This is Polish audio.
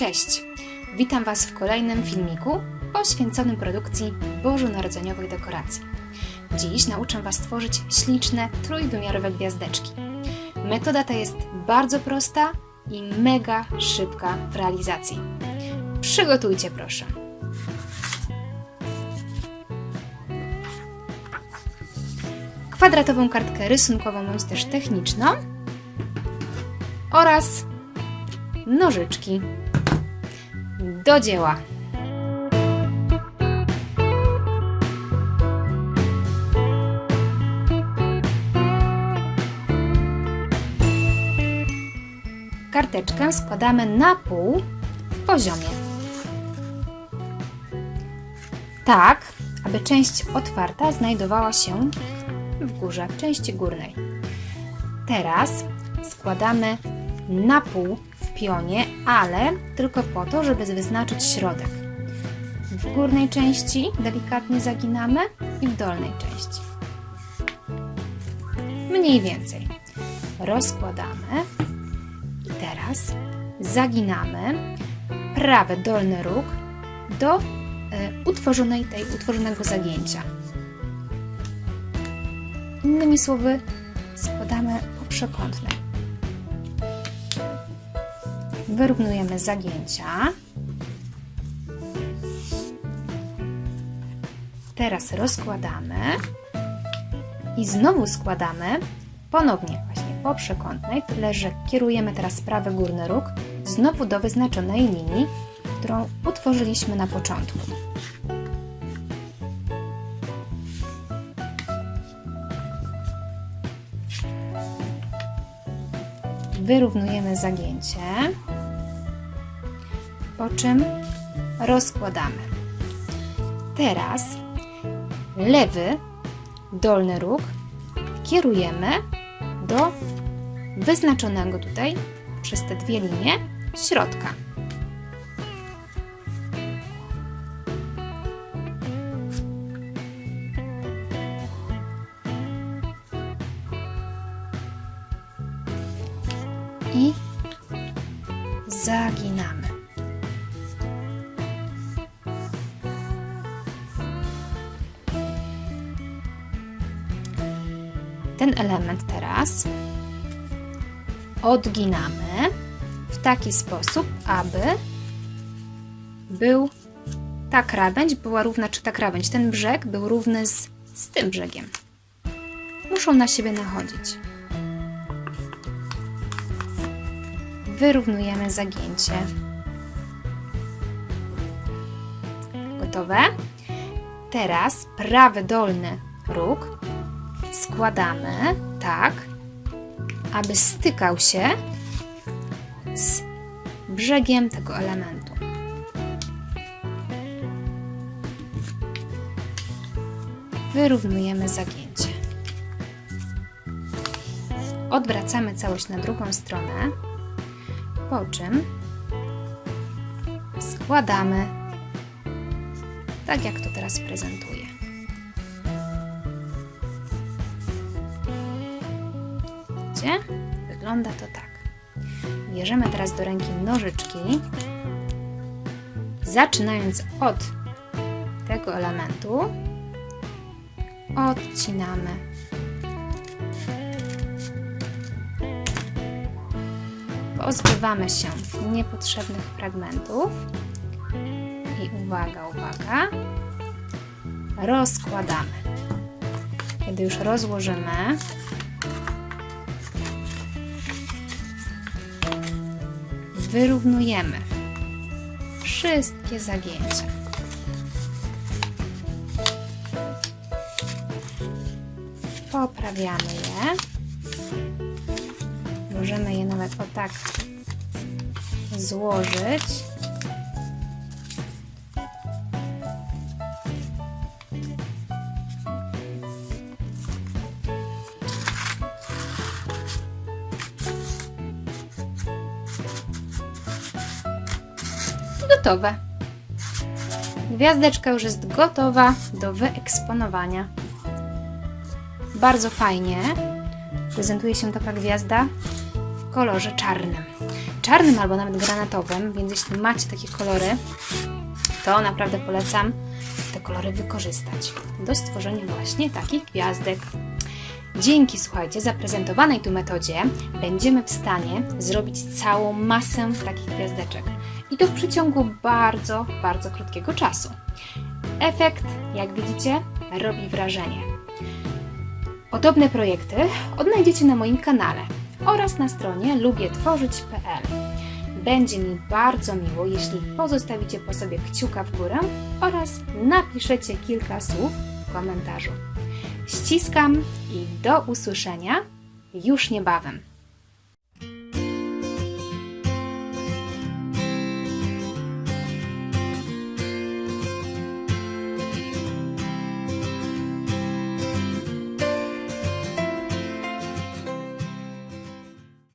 Cześć! Witam Was w kolejnym filmiku poświęconym produkcji bożonarodzeniowych dekoracji. Dziś nauczę Was tworzyć śliczne, trójwymiarowe gwiazdeczki. Metoda ta jest bardzo prosta i mega szybka w realizacji. Przygotujcie proszę. Kwadratową kartkę rysunkową bądź też techniczną oraz nożyczki. Do dzieła! Karteczkę składamy na pół w poziomie. Tak, aby część otwarta znajdowała się w górze, w części górnej. Teraz składamy na pół pionie, ale tylko po to, żeby wyznaczyć środek. W górnej części delikatnie zaginamy i w dolnej części. Mniej więcej. Rozkładamy i teraz zaginamy prawy dolny róg do e, utworzonej tej utworzonego zagięcia. Innymi słowy, składamy po przekątnej. Wyrównujemy zagięcia. Teraz rozkładamy i znowu składamy ponownie właśnie po przekątnej, tyle że kierujemy teraz prawy górny róg znowu do wyznaczonej linii, którą utworzyliśmy na początku. Wyrównujemy zagięcie, po czym rozkładamy. Teraz lewy dolny róg kierujemy do wyznaczonego tutaj przez te dwie linie środka. I zaginamy. Ten element teraz odginamy w taki sposób, aby był ta krawędź była równa, czy ta krawędź, ten brzeg był równy z, z tym brzegiem. Muszą na siebie nachodzić. Wyrównujemy zagięcie. Gotowe? Teraz prawy dolny róg składamy tak, aby stykał się z brzegiem tego elementu. Wyrównujemy zagięcie. Odwracamy całość na drugą stronę, po czym składamy tak, jak to teraz prezentuję. Widzicie? Wygląda to tak. Bierzemy teraz do ręki nożyczki, zaczynając od tego elementu, odcinamy. Pozbywamy się niepotrzebnych fragmentów i uwaga, uwaga, rozkładamy. Kiedy już rozłożymy, wyrównujemy wszystkie zagięcia. Poprawiamy je. Możemy je nawet o tak złożyć. Gotowe. Gwiazdeczka już jest gotowa do wyeksponowania. Bardzo fajnie prezentuje się taka gwiazda w kolorze czarnym. Czarnym albo nawet granatowym, więc jeśli macie takie kolory, to naprawdę polecam te kolory wykorzystać do stworzenia właśnie takich gwiazdek. Dzięki, słuchajcie, zaprezentowanej tu metodzie będziemy w stanie zrobić całą masę takich gwiazdeczek. I to w przeciągu bardzo, bardzo krótkiego czasu. Efekt, jak widzicie, robi wrażenie. Podobne projekty odnajdziecie na moim kanale oraz na stronie lubietworzyć.pl. Będzie mi bardzo miło, jeśli pozostawicie po sobie kciuka w górę oraz napiszecie kilka słów w komentarzu. Ściskam i do usłyszenia już niebawem.